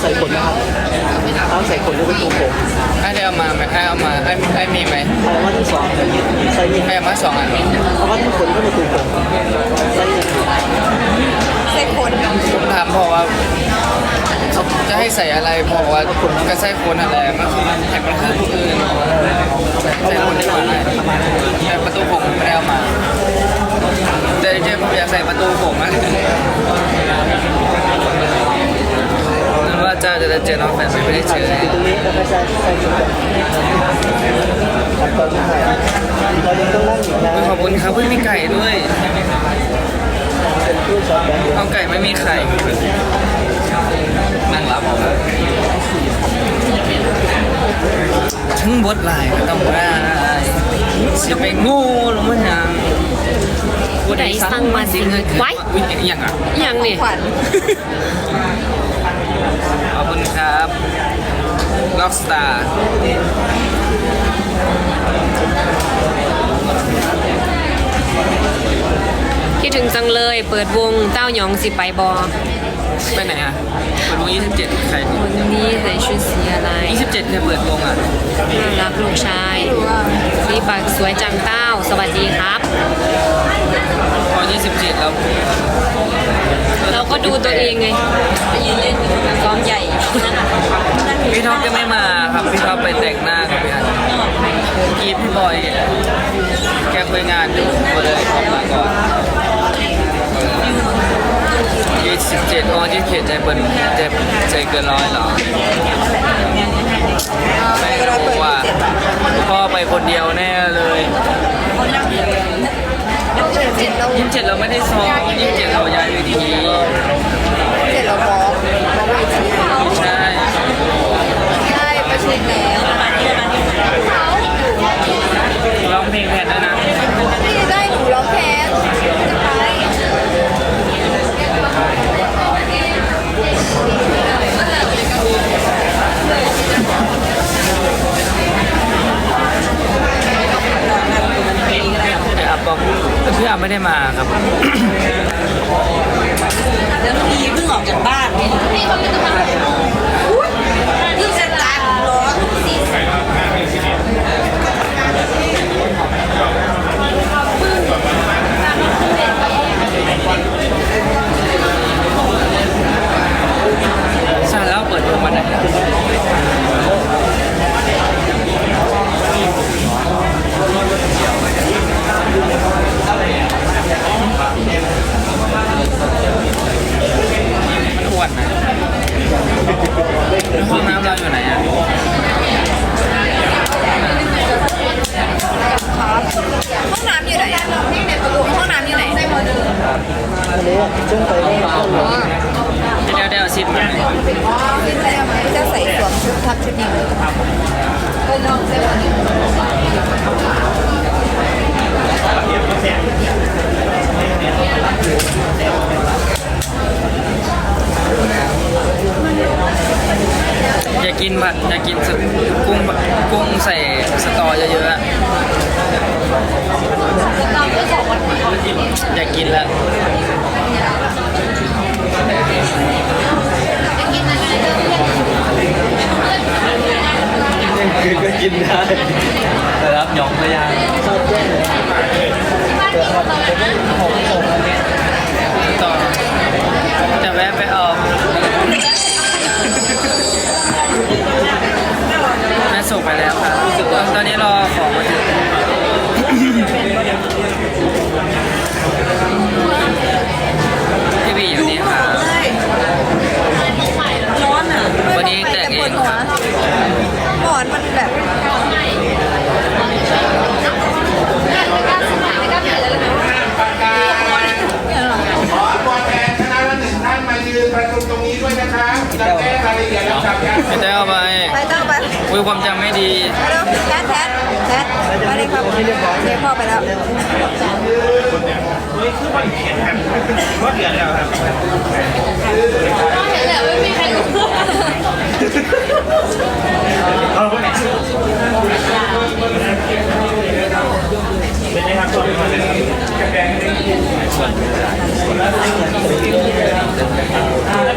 ใส่ขนนะครับเอาใส่ขนด้วยประตูผมไอ้ได้เอามาไหมไอ้เอามาไอ้ไอ้มีไหมเอาว่าที่สองใส่นี่ไอ้เอามาสองอันเอาว่าที่ขนด้วยประตูผมใส่นี่ใส่ขนผมถามพ่อว่าเขาจะให้ใส่อะไรพ่อบอกว่าก็ใส่คนอะไรมันคือแข่งมันคือผู้อื่นใส่ใส่คนที่มาไหนแต่ประตูผมไม่ได้เอามาแต่จริงๆผมอยากใส่ประตูผมอะนั่น ว่าเจ้าจะได้เจอน้องแฟนไม่ได้เจอตรงนี้แล้วก็ใส่ใส่ชุดตอนนี้เรายังต้องนั่งอีกนะขอบคุณครับเพิ่งมีไก่ด้วยเป็นผู้สอนแบบเดียวเอาไก่ไม่มีไข่นั่งรับทั้งบดลายก็ต้องได้จะไปงูหรือมันยังผู้ใดสั่งมาสิเงินไว้อุ้ยอย่างอะอยังนี่ขวัญ ขอบคุณครับล็อกสตาร์คิดถึงจังเลยเปิดวงเต้าหยองสิไปบอไปไหนอะ เปิดวง 27 ใครวันนี้ใส่ชุดสีอะไร27ใครเปิดวงอะ น่ารักลูกชายสีปากสวยจังเต้า สวัสดีครับ พอ 27 แล้วเรา ก็ดูตัวเองไงไปยืนเล่นซ้อมใหญ่พี่ท็อปยังไม่มาครับพี่ท็อปไปแต่งหน้ากับพี่อันกีพี่บอยแกคุยงานอยู่ก็เลยออมาก่อน27อ๋อ27ใจเปิดใจใจเกินร้อยเหรอไม่รู้ว่าพ่อไปคนเดียวแน่ เลยเจ็ดเรายี่สิบเจ็ดเราไม่ได้ซ้อมยี่สิบเจ็ดเราย้ายเวทีเจ็ดเราบล็อกบล็อกเวทีใช่ใช่ประชุมแล้ว ร้องเพลงแทนด้วยนะ นี่ได้หนูร้องแค้นจะไป พี่อัพบอก พี่อัพไม่ได้มาครับ แล้วน้องพีเพิ่งออกจากบ้านนี่เพิ่งจะตายร้อง ใช่แล้วเปิดวงวันไหนมันอ้วนนะห้องน้ำเราอยู่ไหนอะ ห้องน้ำอยู่ไหนห้องน้ำอยู่ไหน อันนี้ช่วงไปไม่เข้าเลย เดี๋ยวเดี๋ยวซิดมาขึ้นไหมจะใส่สวมชุดทับชุดนี้เลยเออน้องใส่วันนี้อยากกินผัดอยากกินสกุ้งกุ้งใส่สตอเยอะๆอะอยากกินแล้ว คือก็กินได้แต่รับหยองพยางชอบแย่งเลยเปิดครับจะไม่หอมผมอันนี้ต่อจะแวะไปออกแม่ส่งไปแล้วครับตอนนี้รอของพี่บีอยู่นี่ครับ ร้อนอะ วันนี้แต่งเองครับ หม อนมันแบบ ขอตัวแทนคณะละหนึ่งท่านมายืนประชุมตรงนี้ด้วยนะครับจะแก้รายละเอียดลำดับการ ไม่ได้เอาไป ไปตั้งไป อุ้ยความจำไม่ดี เร็วแทนแทนแทนมาเลยครับเทพ่อไปแล้ว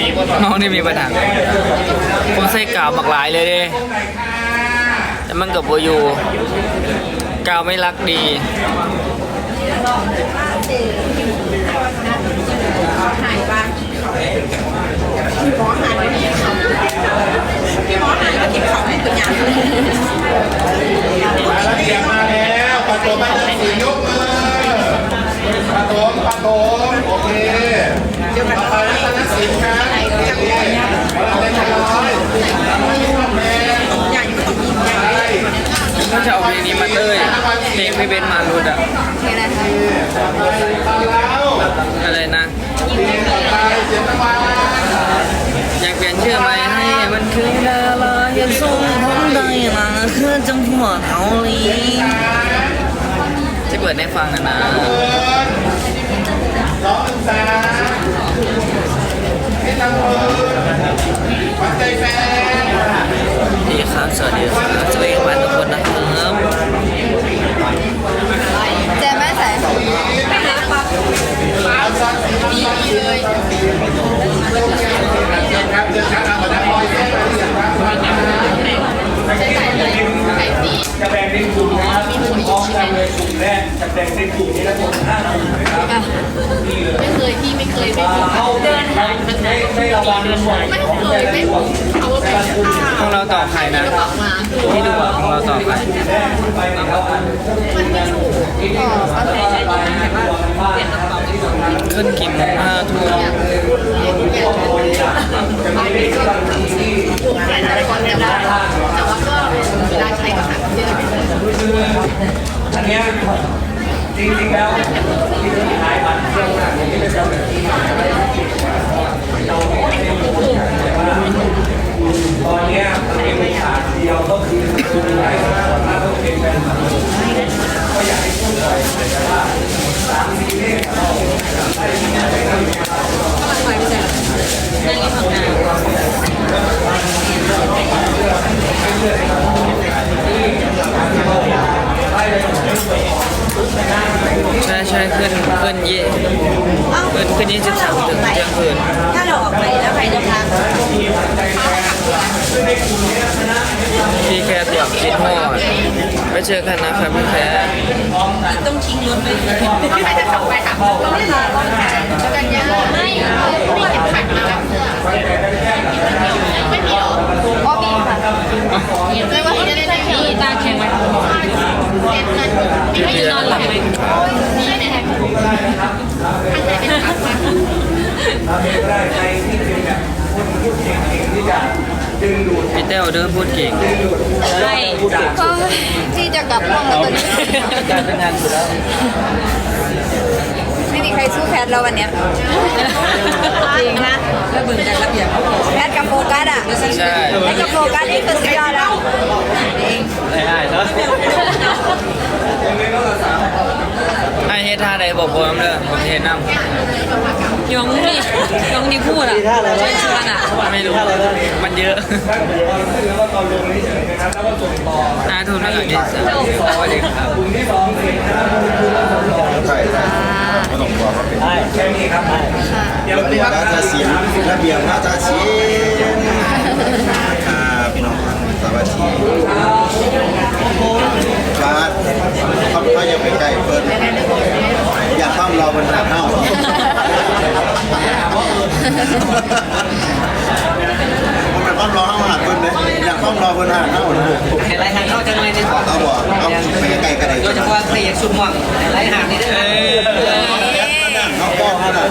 ดีกว่า น้องนี่มีปัญหาผมใส่กาวบักหลายเลยเด้แต่ มันกับโบยูกาวไม่รักดีหายบ้างพี่หมอหายไปกินเขาพี่หมอหายไปกินเขาให้ตัวอย่างมาแล้วเสียมาแล้วปฐมมาแล้วสี่ยกมือปฐมปฐมโอเคต่อไปรัตนศิครับโอเคเราเป็นร้อยแม่ อย่างนี้ต้องยิงอย่างนี้ ก็จะเอาเพลงนี้มาเต้ยเพลงพี่เบนมารุดอะแค่นั้นแล้วอะไรนะอไปเสียงตะอยากเปลี่ยนชื่อใหม่ให้มันคือดาราเห็นทรงผมได้มาคือจังหัวเขาหลีจะเปิดให้ฟังอะนะสองสาให้ทำมือวัดใจแฟนดีครับสวัสดีครับสวัสดีครับทุกคนนะ จะแบ่งเป็นกลุ่มนะครับพร้อมกันเลยกลุ่มแรกจะแบ่งเป็นกลุ่มนี้แล้วกลุ่มห้านาทีนะครับไม่เคยพี่ไม่เคยไม่เข้าเดินทางมันไม่ไม่ระวังบ่อยไม่เคยไม่เขาเป็นของเราต่อใครนะที่ดูของเราต่อใครแรกขึ้นไปมันไม่อยู่อ๋อเขาใส่ใส่ใส่ขึ้นกี่โมงห้ามถูกแขนแต่คนเดียวแต่ว่าก็เวลา ขึ้นกินห้าเจออันนี้จริงๆแล้วที่สุดท้ายบัตรเครื่องหนักอย่างนี้เป็นเจ้าหน้าที่เราไม่ได้พูดแต่ว่าตอนเนี้ยมันเป็นขาดเดียวก็คือคุณหลายคนถ้าต้องเป็นแฟนคลับก็อยากให้พูดเลยแต่ว่าสามสี่เลขเรา นั่งอยู่ข้างหน้า ใช่ใช่ ขึ้นขึ้นยี่ขึ้นขึ้นยี่สิบสามถึงเที่ยงคืนถ้าเราออกไปแล้วใครจะพักพี่แคทอยากกินทอดไปเจอกันนะครับพี่แคทต้องทิ้งรถไปไม่ใครจะขับไปค่ะเราไม่รอแล้วกันยังไม่ไม่เก็บขัดมาแล้วไม่มีหรออ๋อมีค่ะไม่ว่าจะได้ได้ตาแข็งไหมเซ็นเงินมีให้นอนหลับไหมคะข้างในเป็นขับมา เราเป็นก็ได้ในที่เป็นแบบคนพูดเก่งๆที่จะดึงดูดพี่เต้วเดินพูดเก่ง ดึงดูดใช่ที่จะกลับห้องแล้วตอนนี้การเป็นงานอยู่แล้วไม่มีใครสู้แพทแล้ววันเนี้ยจริงนะแล้วบึงจากระเบียบแพทกับโฟกัสอะใช่แพทกับโฟกัสนี่คือสุดยอดแล้วจริงได้เนาะไอเฮ็ดท่าใดบอกผมเด้อผมเฮ็ดน้ำยอง นี่ยองนี่พูดอะชวนชวนอะ ไม่รู้ มันเยอะแล้วก็ตอนลงนี้เฉยนะครับแล้วก็ส่งต่อหน้าทุนไม่ก่อนยี่สิบสวัสดีครับกลุ่มที่สองเสร็จนะครับใช่ใช่ไม่ต้องกลัวครับเป็นแค่นี้ครับเดี๋ยวนี้ครับราชสีห์ระเบียบราชสีห์ครับพี่น้องครับสวัสดีครับเขาเขายังไปใกล้เพิ่นอยากต้องรอบนหาเฮ้า ผมเป็นต้องรอเฮ้าหาเพิ่นเลยอยากต้องรอคนหาเฮ้านะเห็นไรทางเข้าจะไม่ได้เอาบอกเอาไปไกลกันเลยโดยเฉพาะเสียสุดม่วงไรหางนี่ด้อเอาป้องขนา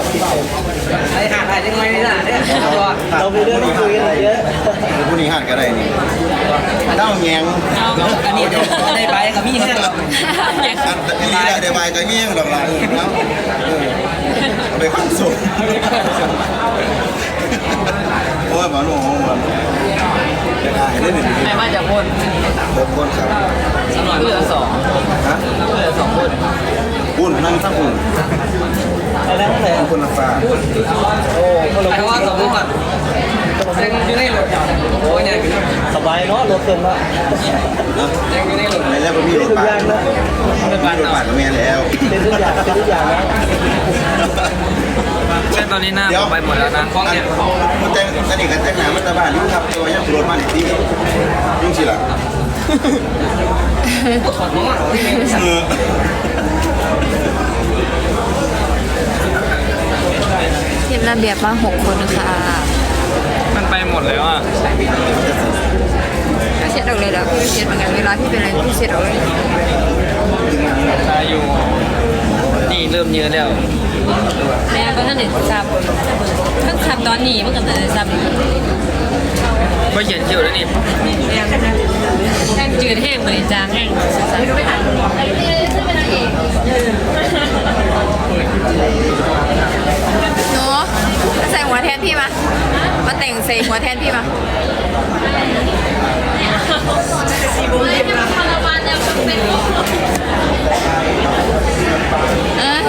ดใช่ไรหางอะไรจังเลยนี่น่ะเนี่ยเราไปเรื่องคุยกันเยอะผู้นี้หันก็ได้นี่เต้าแยงอันนี้ได้ไปกับมีแค่หรอกนนี้ได้ได้ใบก็เงี้ยงดอกละเนาเออเอาไปขั้นสูงโอ้ยหมาหนูหมาจะได้ได้หนึ่งไอ้มาจากพ่นเริ่มต้นครับสำหรับเหลือสองฮะเหลือสองคน ปุ่นนั่งทั้งปุ่นอะไรนั่นเลยปุ่นละฟ้าเพราะว่าสมมติว่าเซ็งอยู่ในรถโอ้ยเนี่ยสบายเนาะรถเต็มแล้วเซ็งอยู่ในรถอะไรแล้วก็มีรถทุกบาอย่างทนะมีรถบาทก็แม่แล้วเป็นทุกอย่างเป็นทุกอย่างแล้วเใช่ตอนนี้หน้าผมไปหมดแล้วนะกล้องเนี่ยมันแต่งสนิทกันแต่งหนามันตะบ้านอยู่ครับตัวยังโดนมาในที่ยุ่งสิล่ะเออ ทีมระเบียบมาหกคนค่ะ มันไปหมดแล้วอะก็เช็ดออกเลยแล้วพี่เช็ดเหมือนกันเวลาพี่เป็นอะไรพี่เช็ดออกเลยตายอยู่ นี่เริ่มเยอะแล้วแม่ก็ท่านเห็นซับท่านซับตอนนี้มันก็จะซับก็เขียนคิวแล้วนี่แห้งจืดแห้งเหมือนจางแห้ง หัวแทนพี่มาเออ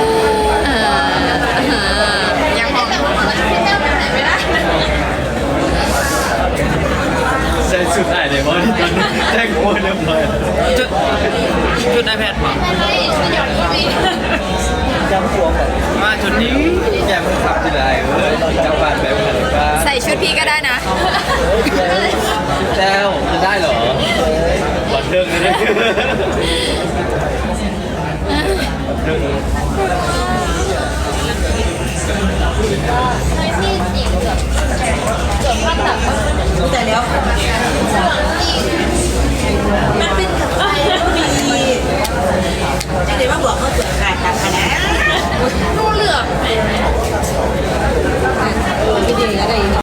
เออเออยังมองใส่สุดอ่านเลยว่าที่ตอนนี้แจ้งโอนเรียบร้อยจุดจุดไอแพดป่ะจำพวงแบบมาจุดนี้แกมันขับที่ไรเอ้ยจังหวัดแบบไหนบ้างใส่ชุดพี่ก็ได้นะ แจ้วจะได้เหรอวันเทิงเลย